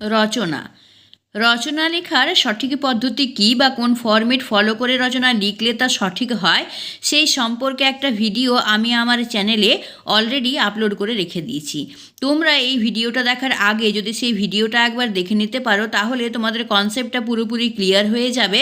রচনা। রচনা লেখার সঠিক পদ্ধতি কী বা কোন ফর্মেট ফলো করে রচনা লিখলে তা সঠিক হয়, সেই সম্পর্কে একটা ভিডিও আমি আমার চ্যানেলে অলরেডি আপলোড করে রেখে দিয়েছি। তোমরা এই ভিডিওটা দেখার আগে যদি সেই ভিডিওটা একবার দেখে নিতে পারো, তাহলে তোমাদের কনসেপ্টটা পুরোপুরি ক্লিয়ার হয়ে যাবে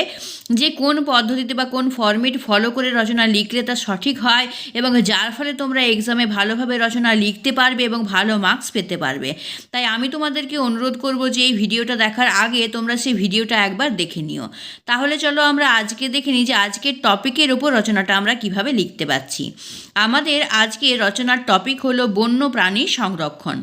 যে কোন পদ্ধতিতে বা কোন ফর্মেট ফলো করে রচনা লিখলে তা সঠিক হয় এবং যার ফলে তোমরা এক্সামে ভালোভাবে রচনা লিখতে পারবে এবং ভালো মার্কস পেতে পারবে। তাই আমি তোমাদেরকে অনুরোধ করব যে এই ভিডিওটা দেখার আগে তোমরা সেই ভিডিওটা একবার দেখে নিও। তাহলে চলো আমরা আজকে দেখে নিই যে আজকের টপিকের ওপর রচনাটা আমরা কীভাবে লিখতে পারছি। আমাদের আজকে রচনার টপিক হলো বন্য প্রাণী সংরক্ষণ।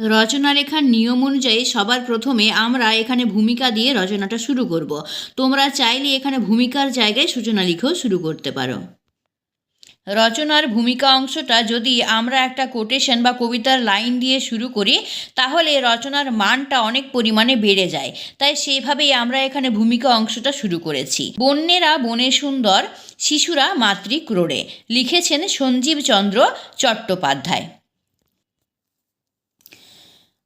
রচনা লেখার নিয়ম অনুযায়ী সবার প্রথমে আমরা এখানে ভূমিকা দিয়ে রচনাটা শুরু করব। তোমরা চাইলে এখানে ভূমিকার জায়গায় সূচনা লিখেও শুরু করতে পারো। রচনার ভূমিকা অংশটা যদি আমরা একটা কোটেশন বা কবিতার লাইন দিয়ে শুরু করি, তাহলে রচনার মানটা অনেক পরিমাণে বেড়ে যায়। তাই সেভাবেই আমরা এখানে ভূমিকা অংশটা শুরু করেছি। বন্যেরা বনে সুন্দর, শিশুরা মাতৃ ক্রোড়ে। লিখেছেন সঞ্জীব চন্দ্র চট্টোপাধ্যায়।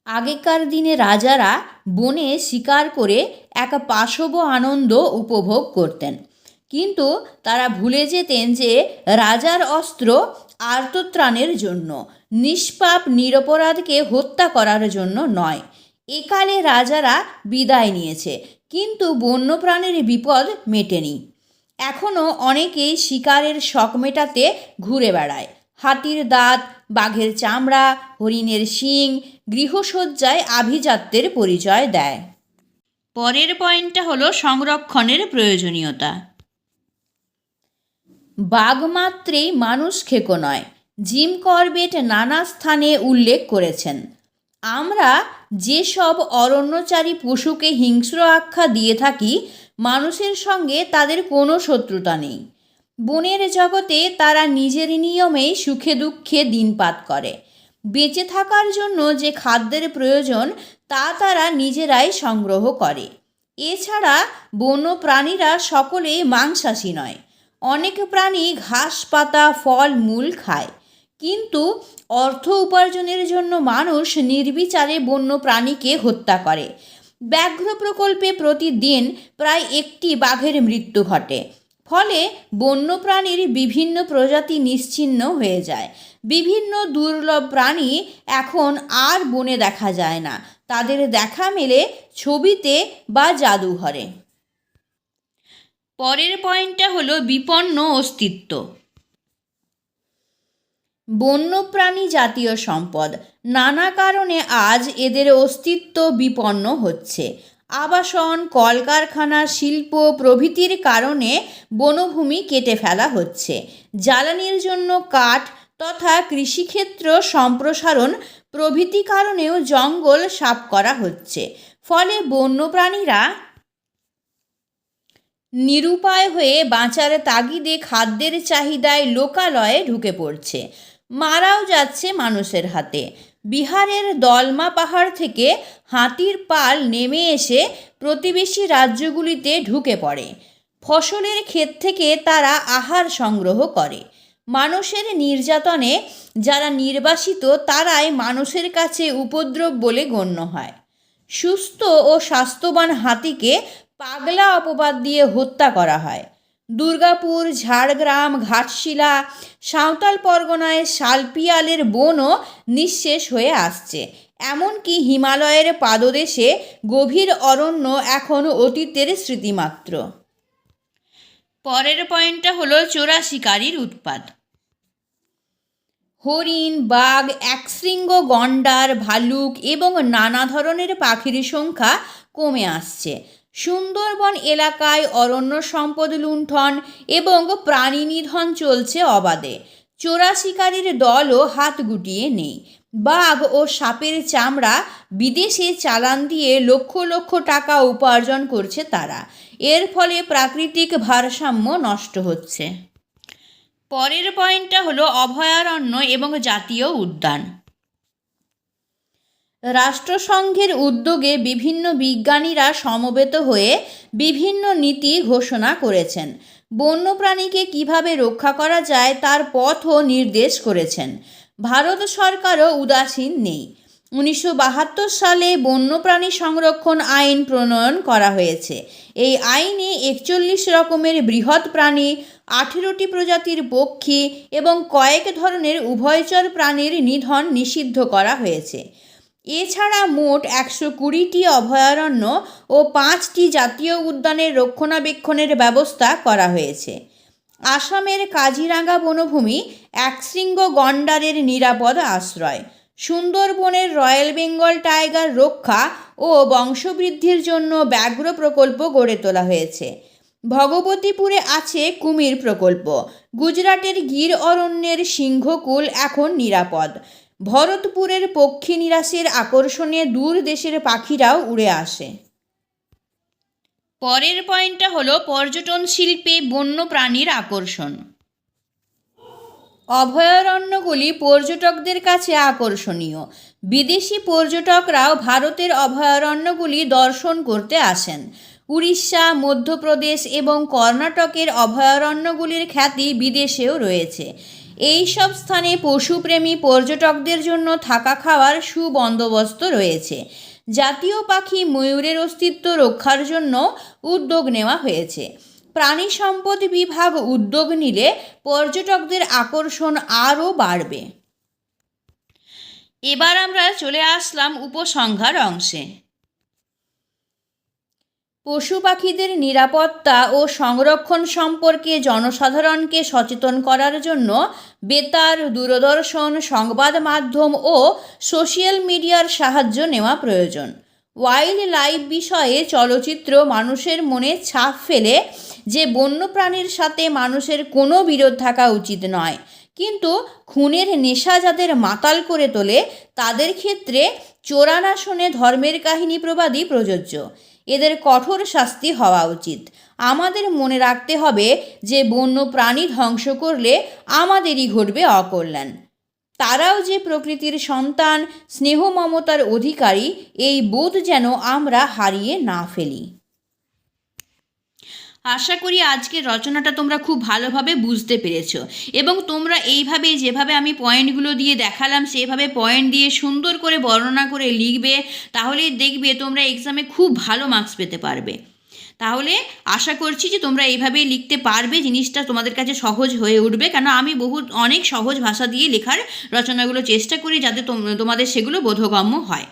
আগেকার দিনে রাজারা বনে শিকার করে এক পাশব আনন্দ উপভোগ করতেন। কিন্তু তারা ভুলে যেতেন যে রাজার অস্ত্র আর্তত্রাণের জন্য, নিষ্পাপ নিরপরাধকে হত্যা করার জন্য নয়। একালে রাজারা বিদায় নিয়েছে, কিন্তু বন্যপ্রাণীর বিপদ মেটেনি। এখনও অনেকেই শিকারের শখ মেটাতে ঘুরে বেড়ায়। হাতির দাঁত, বাঘের চামড়া, হরিণের শিং, গৃহসজ্জায় আভিজাত্যের পরিচয় দেয়। পরের পয়েন্টটা হলো সংরক্ষণের প্রয়োজনীয়তা। বাঘমাত্রেই মানুষ খেকো নয়। জিম করবেট নানা স্থানে উল্লেখ করেছেন। আমরা যেসব অরণ্যচারী পশুকে হিংস্র আখ্যা দিয়ে থাকি, মানুষের সঙ্গে তাদের কোনো শত্রুতা নেই। বনের জগতে তারা নিজের নিয়মেই সুখে দুঃখে দিনপাত করে। বেঁচে থাকার জন্য যে খাদ্যের প্রয়োজন, তা তারা নিজেরাই সংগ্রহ করে। এছাড়া বন্য প্রাণীরা সকলেই মাংসাশী নয়। অনেক প্রাণী ঘাস, পাতা, ফল, মূল খায়। কিন্তু অর্থ উপার্জনের জন্য মানুষ নির্বিচারে বন্য প্রাণীকে হত্যা করে। ব্যাঘ্র প্রকল্পে প্রতিদিন প্রায় একটি বাঘের মৃত্যু ঘটে। ফলে বন্যপ্রাণীর বিভিন্ন প্রজাতি নিশ্চিহ্ন হয়ে যায়। বিভিন্ন দুর্লভ প্রাণী এখন আর বনে দেখা যায় না। তাদের দেখা মেলে ছবিতে বা জাদুঘরে। পরের পয়েন্টটা হলো বিপন্ন অস্তিত্ব। বন্যপ্রাণী জাতীয় সম্পদ। নানা কারণে আজ এদের অস্তিত্ব বিপন্ন হচ্ছে। আবাসন, কলকারখানা, শিল্প প্রভৃতির কারণে বনভূমি কেটে ফেলা হচ্ছে। জ্বালানির জন্য কাঠ তথা কৃষিক্ষেত্র সম্প্রসারণ প্রভৃতি কারণেও জঙ্গল সাফ করা হচ্ছে। ফলে বন্যপ্রাণীরা নিরুপায় হয়ে বাঁচার তাগিদে খাদ্যের চাহিদায় লোকালয়ে ঢুকে পড়ছে। মারাও যাচ্ছে মানুষের হাতে। বিহারের দলমা পাহাড় থেকে হাতির পাল নেমে এসে প্রতিবেশী রাজ্যগুলিতে ঢুকে পড়ে। ফসলের ক্ষেত থেকে তারা আহার সংগ্রহ করে। মানুষের নির্যাতনে যারা নির্বাসিত, তারাই মানুষের কাছে উপদ্রব বলে গণ্য হয়। সুস্থ ও স্বাস্থ্যবান হাতিকে পাগলা অপবাদ দিয়ে হত্যা করা হয়। দুর্গাপুর, ঝাড়গ্রাম, ঘাটশিলা, সাঁওতাল পরগনায় শালপিয়ালের বনও নিঃশেষ হয়ে আসছে। এমনকি হিমালয়ের পাদদেশে গভীর অরণ্য এখন অতীতের স্মৃতিমাত্র। পরের পয়েন্টটা হলো চোরা শিকারির উৎপাত। হরিণ, বাঘ, একশৃঙ্গ গন্ডার, ভালুক এবং নানা ধরনের পাখির সংখ্যা কমে আসছে। সুন্দরবন এলাকায় অরণ্য সম্পদ লুণ্ঠন এবং প্রাণী নিধন চলছে অবাধে। চোরা শিকারীর দলও হাত গুটিয়ে নেই। বাঘ ও সাপের চামড়া বিদেশে চালান দিয়ে লক্ষ লক্ষ টাকা উপার্জন করছে তারা। এর ফলে প্রাকৃতিক ভারসাম্য নষ্ট হচ্ছে। পরের পয়েন্টটা হলো অভয়ারণ্য এবং জাতীয় উদ্যান। রাষ্ট্রসংঘের উদ্যোগে বিভিন্ন বিজ্ঞানীরা সমবেত হয়ে বিভিন্ন নীতি ঘোষণা করেছেন। বন্যপ্রাণীকে কীভাবে রক্ষা করা যায় তার পথও নির্দেশ করেছেন। ভারত সরকারও উদাসীন নেই। উনিশশো বাহাত্তর সালে বন্যপ্রাণী সংরক্ষণ আইন প্রণয়ন করা হয়েছে। এই আইনে একচল্লিশ রকমের বৃহৎ প্রাণী, আঠেরোটি প্রজাতির পক্ষী এবং কয়েক ধরনের উভয়চর প্রাণীর নিধন নিষিদ্ধ করা হয়েছে। এছাড়া মোট একশো কুড়িটি অভয়ারণ্য ও পাঁচটি জাতীয় উদ্যানের রক্ষণাবেক্ষণের ব্যবস্থা করা হয়েছে। আসামের কাজিরাঙ্গা বনভূমি একশৃঙ্গ গন্ডারের নিরাপদ আশ্রয়। সুন্দরবনের রয়্যাল বেঙ্গল টাইগার রক্ষা ও বংশবৃদ্ধির জন্য ব্যাঘ্র প্রকল্প গড়ে তোলা হয়েছে। ভগবতীপুরে আছে কুমির প্রকল্প। গুজরাটের গির অরণ্যের সিংহকুল এখন নিরাপদ। ভরতপুরের পক্ষী নিরাশের আকর্ষণে দূর দেশের পাখিরাও উড়ে আসে। পরের পয়েন্টটা হলো পর্যটন শিল্পে বন্য প্রাণীর আকর্ষণ। অভয়ারণ্যগুলি পর্যটকদের কাছে আকর্ষণীয়। বিদেশি পর্যটকরাও ভারতের অভয়ারণ্যগুলি দর্শন করতে আসেন। উড়িষ্যা, মধ্যপ্রদেশ এবং কর্ণাটকের অভয়ারণ্যগুলির খ্যাতি বিদেশেও রয়েছে। এই সব স্থানে পশুপ্রেমী পর্যটকদের জন্য থাকা খাওয়ার সুবন্দোবস্ত রয়েছে। জাতীয় পাখি ময়ূরের অস্তিত্ব রক্ষার জন্য উদ্যোগ নেওয়া হয়েছে। প্রাণী সম্পদ বিভাগ উদ্যোগ নিলে পর্যটকদের আকর্ষণ আরও বাড়বে। এবার আমরা চলে আসলাম উপসংহার অংশে। পশু পাখিদের নিরাপত্তা ও সংরক্ষণ সম্পর্কে জনসাধারণকে সচেতন করার জন্য বেতার, দূরদর্শন, সংবাদ মাধ্যম ও সোশ্যাল মিডিয়ার সাহায্য নেওয়া প্রয়োজন। ওয়াইল্ড লাইফ বিষয়ে চলচ্চিত্র মানুষের মনে ছাপ ফেলে যে বন্যপ্রাণীর সাথে মানুষের কোনো বিরোধ থাকা উচিত নয়। কিন্তু খুনের নেশা যাদের মাতাল করে তোলে, তাদের ক্ষেত্রে চোরানাশনে ধর্মের কাহিনী প্রবাদই প্রযোজ্য। এদের কঠোর শাস্তি হওয়া উচিত। আমাদের মনে রাখতে হবে যে বন্য প্রাণী ধ্বংস করলে আমাদেরই ঘটবে অকল্যাণ। তারাও যে প্রকৃতির সন্তান, স্নেহ মমতার অধিকারী, এই বোধ যেন আমরা হারিয়ে না ফেলি। আশা করি আজকের রচনাটা তোমরা খুব ভালোভাবে বুঝতে পেরেছ। এবং তোমরা এইভাবে যেভাবে আমি পয়েন্টগুলো দিয়ে দেখালাম, সেভাবে পয়েন্ট দিয়ে সুন্দর করে বর্ণনা করে লিখবে, তাহলেই দেখবে তোমরা এক্সামে খুব ভালো মার্কস পেতে পারবে। তাহলে আশা করছি যে তোমরা এইভাবেই লিখতে পারবে, জিনিসটা তোমাদের কাছে সহজ হয়ে উঠবে। কেন আমি বহু অনেক সহজ ভাষা দিয়ে লেখার রচনাগুলো চেষ্টা করি যাতে তোমাদের সেগুলো বোধগম্য হয়।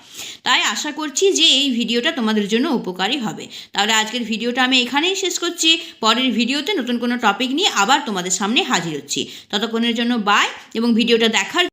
তাই আশা করছি যে এই ভিডিওটা তোমাদের জন্য উপকারী হবে। তাহলে আজকের ভিডিওটা আমি এখানেই শেষ করছি। পরের ভিডিওতে নতুন কোনো টপিক নিয়ে আবার তোমাদের সামনে হাজির হচ্ছি। ততক্ষণের জন্য বাই এবং ভিডিওটা দেখার